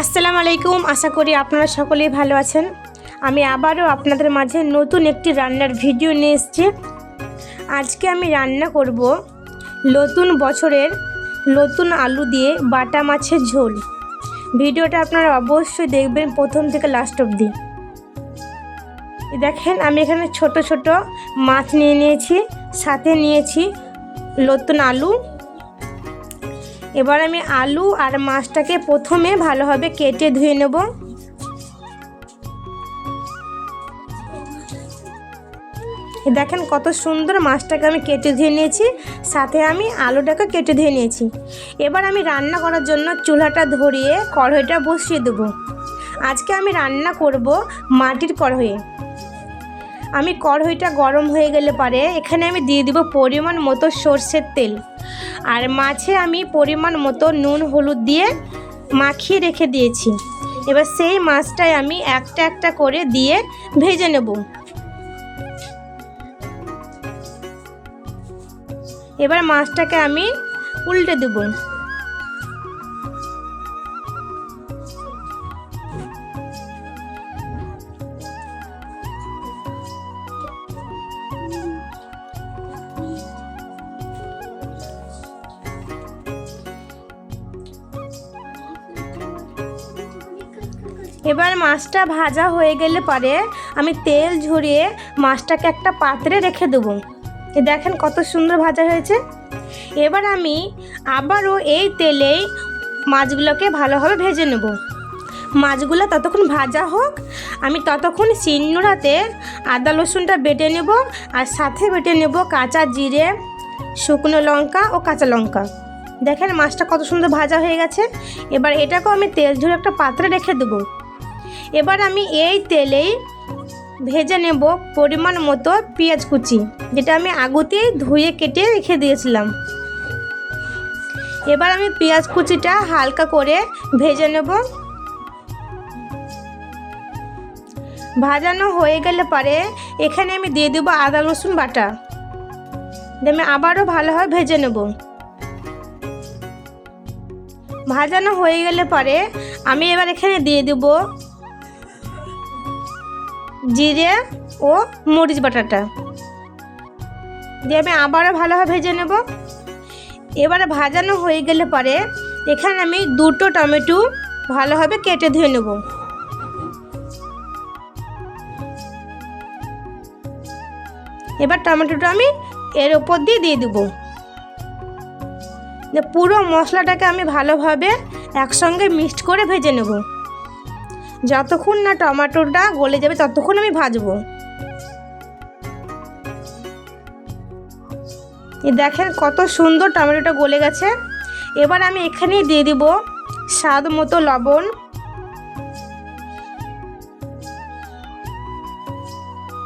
আসসালামু আলাইকুম, আশা করি আপনারা সকলেই ভালো আছেন। আমি আবারও আপনাদের মাঝে নতুন একটি রান্নার ভিডিও নিয়ে এসেছি। আজকে আমি রান্না করব নতুন বছরের নতুন আলু দিয়ে বাটা মাছের ঝোল। ভিডিওটা আপনারা অবশ্যই দেখবেন প্রথম থেকে লাস্ট অবধি। দেখেন, আমি এখানে ছোট ছোট মাছ নিয়ে নিয়েছি, সাথে নিয়েছি নতুন আলু। এবার আমি আলু আর মাছটাকে প্রথমে ভালোভাবে কেটে ধুয়ে নেব। দেখেন কত সুন্দর মাছটাকে আমি কেটে ধুয়ে নিয়েছি, সাথে আমি আলুটাকে কেটে ধুয়ে নিয়েছি। এবার আমি রান্না করার জন্য চুলাটা ধরিয়ে কড়াইটা বসিয়ে দেবো। আজকে আমি রান্না করব মাটির কড়াইয়ে আমি কড়াইটা গরম হয়ে গেলে পারে, এখানে আমি দিয়ে দিব পরিমাণ মতো সর্ষের তেল। আর মাছে আমি পরিমাণ মতো নুন, হলুদ দিয়ে মাখিয়ে রেখে দিয়েছি। এবার সেই মাছটাই আমি একটা একটা করে দিয়ে ভেজে নেব। এবার মাছটাকে আমি উল্টে দেবো। এবার মাছটা ভাজা হয়ে গেলে পরে আমি তেল ঝরিয়ে মাছটাকে একটা পাত্রে রেখে দেবো। দেখেন কত সুন্দর ভাজা হয়েছে। এবার আমি আবারও এই তেলেই মাছগুলোকে ভালোভাবে ভেজে নেব। মাছগুলো ততক্ষণ ভাজা হোক, আমি ততক্ষণ শিলনোড়াতে আদা রসুনটা বেটে নেব আর সাথে বেটে নেব কাঁচা জিরে, শুকনো লঙ্কা ও কাঁচা লঙ্কা। দেখেন মাছটা কত সুন্দর ভাজা হয়ে গেছে। এবার এটাকেও আমি তেল ঝরে একটা পাত্রে রেখে দেবো। এবার আমি এই তেলেই ভেজে নেব পরিমাণ মতো পেঁয়াজ কুচি, যেটা আমি আগুতেই ধুয়ে কেটে রেখে দিয়েছিলাম। এবার আমি পেঁয়াজ কুচিটা হালকা করে ভেজে নেব। ভাজানো হয়ে গেলে পরে এখানে আমি দিয়ে দেবো আদা, রসুন বাটা। আমি আবারও ভালোভাবে ভেজে নেব। ভাজানো হয়ে গেলে পরে আমি এবার এখানে দিয়ে দেবো জিরে ও মরিচ বাটাটা। দিয়ে আমি আবারও ভালোভাবে ভেজে নেব। এবারে ভাজানো হয়ে গেলে পরে এখানে আমি দুটো টমেটো ভালোভাবে কেটে ধুয়ে নেব। এবার টমেটোটা আমি এর ওপর দিয়ে দিয়ে দেবো। পুরো মশলাটাকে আমি ভালোভাবে একসঙ্গে মিক্সড করে ভেজে নেব। যতক্ষণ না টমেটোটা গলে যাবে, ততক্ষণ আমি ভাজবো। দেখেন কত সুন্দর টমেটোটা গলে গেছে। এবার আমি এখানেই দিয়ে দিব স্বাদ মতো লবণ।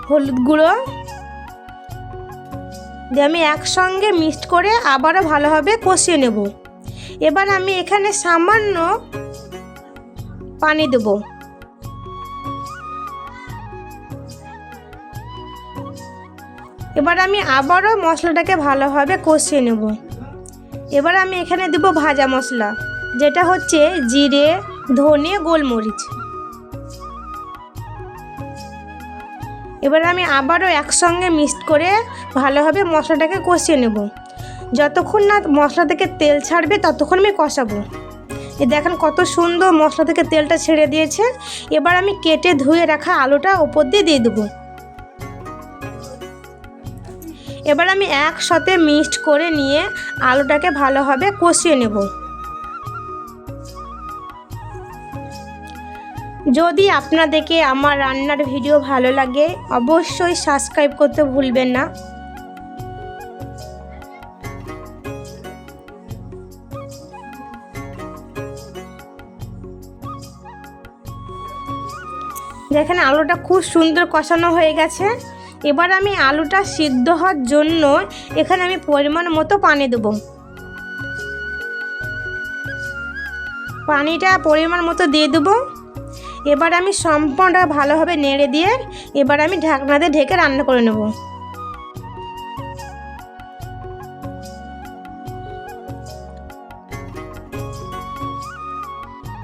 হলুদ গুঁড়ো। দিয়ে আমি একসঙ্গে মিক্সড করে আবারও ভালোভাবে কষিয়ে নেব। এবার আমি এখানে সামান্য পানি দেবো। এবার আমি আবারও মশলাটাকে ভালোভাবে কষিয়ে নেব। এবার আমি এখানে দেব ভাজা মশলা, যেটা হচ্ছে জিরে, ধনে, গোলমরিচ। এবার আমি আবারও একসঙ্গে মিক্সড করে ভালোভাবে মশলাটাকে কষিয়ে নেব। যতক্ষণ না মশলা থেকে তেল ছাড়বে, ততক্ষণ আমি কষাবো। এ দেখেন কত সুন্দর মশলা থেকে তেলটা ছেড়ে দিয়েছে। এবার আমি কেটে ধুয়ে রাখা আলুটা ওপর দিয়ে দিয়ে দেবো। এবার আমি একসাথে মিক্সড করে নিয়ে আলুটাকে ভালোভাবে কষিয়ে নেব। যদি আপনাদেরকে আমার রান্নার ভিডিও ভালো লাগে, অবশ্যই সাবস্ক্রাইব করতে ভুলবেন না। দেখেন, আলুটা খুব সুন্দর কষানো হয়ে গেছে। এবার আমি আলুটা সিদ্ধ হওয়ার জন্য এখানে আমি পরিমাণ মতো পানি দেবো। পানিটা পরিমাণ মতো দিয়ে দেবো। এবার আমি সম্পূর্ণটা ভালোভাবে নেড়ে দিয়ে এবার আমি ঢাকনা দিয়ে ঢেকে রান্না করে নেব।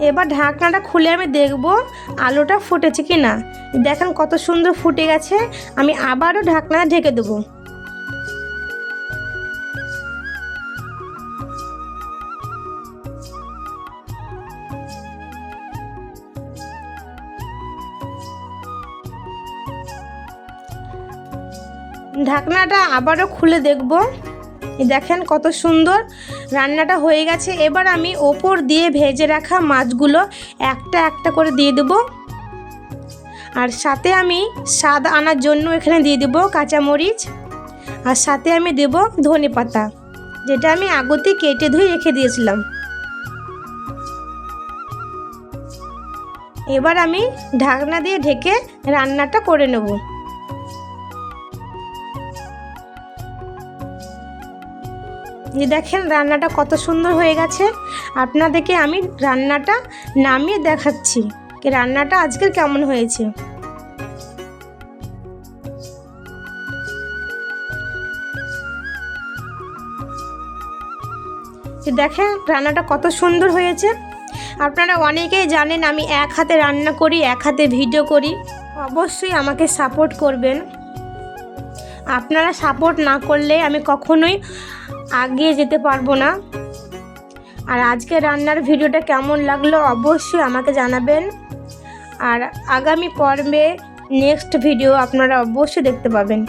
এবার ঢাকনাটা খুলে আমি দেখব আলুটা ফুটেছে কি না দেখেন কত সুন্দর ফুটে গেছে। আমি আবারও ঢাকনা ঢেকে দেবো। ঢাকনাটা আবারও খুলে দেখব। দেখেন কত সুন্দর রান্নাটা হয়ে গেছে। এবার আমি ওপর দিয়ে ভেজে রাখা মাছগুলো একটা একটা করে দিয়ে দেবো। আর সাথে আমি স্বাদ আনার জন্য এখানে দিয়ে দেবো কাঁচামরিচ। আর সাথে আমি দেব ধনে পাতা, যেটা আমি আগতে কেটে ধুয়ে রেখে দিয়েছিলাম। এবার আমি ঢাকনা দিয়ে ঢেকে রান্নাটা করে নেব। যে দেখেন রান্নাটা কত সুন্দর হয়ে গেছে। আপনাদেরকে আমি রান্নাটা নামিয়ে দেখাচ্ছি। রান্নাটা আজকের কেমন হয়েছে? দেখেন রান্নাটা কত সুন্দর হয়েছে। আপনারা অনেকেই জানেন আমি এক হাতে রান্না করি, এক হাতে ভিডিও করি। অবশ্যই আমাকে সাপোর্ট করবেন। আপনারা সাপোর্ট না করলে আমি কখনোই আগিয়ে যেতে পারব না। আর আজকে রান্নার ভিডিওটা কেমন লাগল অবশ্যই আমাকে জানাবেন। আর আগামী পর্বে নেক্সট ভিডিও আপনারা অবশ্যই দেখতে পাবেন।